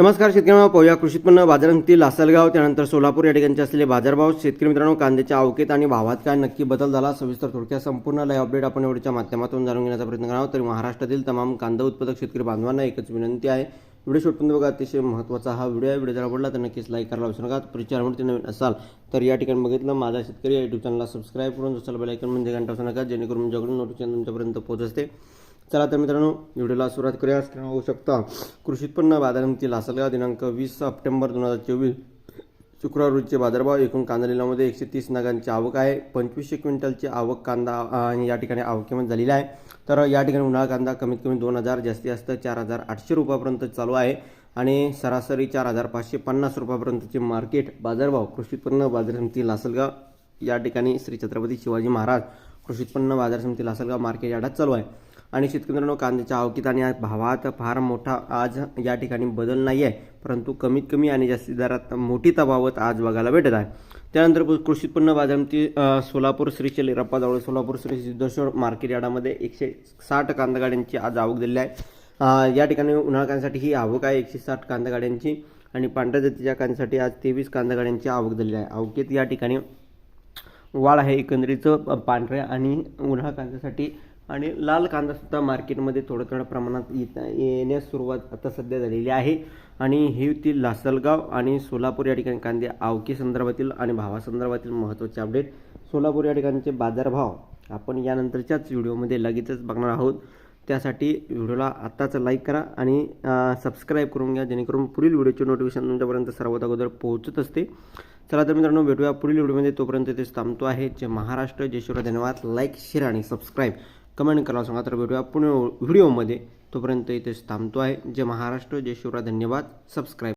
नमस्कार शेतकरी पाहूया कृषी उत्पन्न बाजारातील लासलगाव त्यानंतर सोलापूर या ठिकाणचे असलेले बाजारभाव. शेतकरी मित्रांनो कांद्याच्या अवकेत आणि भावात काय नक्की बदल झाला सविस्तर थोडक्यात संपूर्ण लाईव्ह अपडेट आपण एवढीच्या माध्यमातून जाणून घेण्याचा प्रयत्न करावा तरी महाराष्ट्रातील तमाम कांदा उत्पादक शेतकरी बांधवांना एकच विनंती आहे. व्हिडिओ शेवटपर्यंत बघा अतिशय महत्त्वाचा हा व्हिडिओ आहे. व्हिडिओ जर आवडला तर नक्कीच लाईक करायला विसरू नका. परिचयामध्ये नवीन असाल तर या ठिकाणी बघितलं माझा शेतकरी या युट्यूब चॅनलला सबस्क्राईब करून दुसरा बेलायकन म्हणजे घंटा असू नका जेणेकरून माझ्याकडून नोटिफिकेशन तुमच्यापर्यंत पोहोचते चला तर मित्रांनो व्हिडिओला सुरुवात करूया. स्क्रीनवर होऊ शकता कृषी उत्पन्न बाजारातील लासलगाव दिनांक वीस सप्टेंबर दोन हजार चोवीस शुक्रवार रोजचे बाजारभाव एकूण कांदा लिलामध्ये एकशे तीस नगांची आवक आहे. पंचवीसशे क्विंटलची आवक कांदा आणि या ठिकाणी आवकेमध्ये झालेली आहे. तर या ठिकाणी उन्हाळा कांदा कमीत कमी दोन हजार जास्तीत जास्त चार हजार आठशे रुपयापर्यंत चालू आहे. आणि सरासरी चार हजार पाचशे पन्नास रुपयापर्यंतचे मार्केट बाजारभाव कृषी उत्पन्न बाजार समिती लासलगाव या ठिकाणी श्री छत्रपती शिवाजी महाराज कृषी उत्पन्न बाजार समिती लासलगाव मार्केट यार्डात चालू आहे. आणि शेतकरी कांद्याच्या आवकीत आणि आज भावात फार मोठा आज या ठिकाणी बदल नाही आहे परंतु कमीत कमी आणि जास्तीत दरात मोठी तफावत आज बघायला भेटत आहे. त्यानंतर कृषी उत्पन्न बाजार सोलापूर श्री रप्पाजवळ सोलापूर श्री सिद्धेश्वर मार्केट यार्डामध्ये एकशे साठ कांदा गाड्यांची आज आवक दिलेली आहे. या ठिकाणी उन्हाळा कांद्यासाठी ही आवक आहे एकशे साठ कांदा गाड्यांची आणि पांढऱ्या जातीच्या कांद्यासाठी आज तेवीस कांदा गाड्यांची आवक दिलेली आहे. आवकेत या ठिकाणी वाढ आहे एकंदरीत पांढऱ्या आणि उन्हाळा कांद्यासाठी आणि लाल कांदासुद्धा मार्केटमध्ये थोड्या थोड्या प्रमाणात येत येण्यास सुरुवात आता सध्या झालेली आहे. आणि ही ती लासलगाव आणि सोलापूर या ठिकाणी कांदे आवकी संदर्भातील आणि भावासंदर्भातील महत्त्वाचे अपडेट सोलापूर या ठिकाणचे बाजारभाव आपण यानंतरच्याच व्हिडिओमध्ये लगेचच बघणार आहोत. त्यासाठी व्हिडिओला आत्ताच लाईक करा आणि सबस्क्राईब करून घ्या जेणेकरून पुढील व्हिडिओचे नोटिफिकेशन तुमच्यापर्यंत सर्वात अगोदर पोहोचत असते. चला तर मित्रांनो भेटूया पुढील व्हिडिओमध्ये. तोपर्यंत तेच थांबतो आहे. जे महाराष्ट्र जय धन्यवाद. लाईक शेअर आणि सबस्क्राईब कमेंट करायला सांगा. तर भेटूया पुणे व्हिडिओमध्ये. तोपर्यंत इथेच थांबतो आहे. जे महाराष्ट्र. जय शिवराय. धन्यवाद. सबस्क्राईब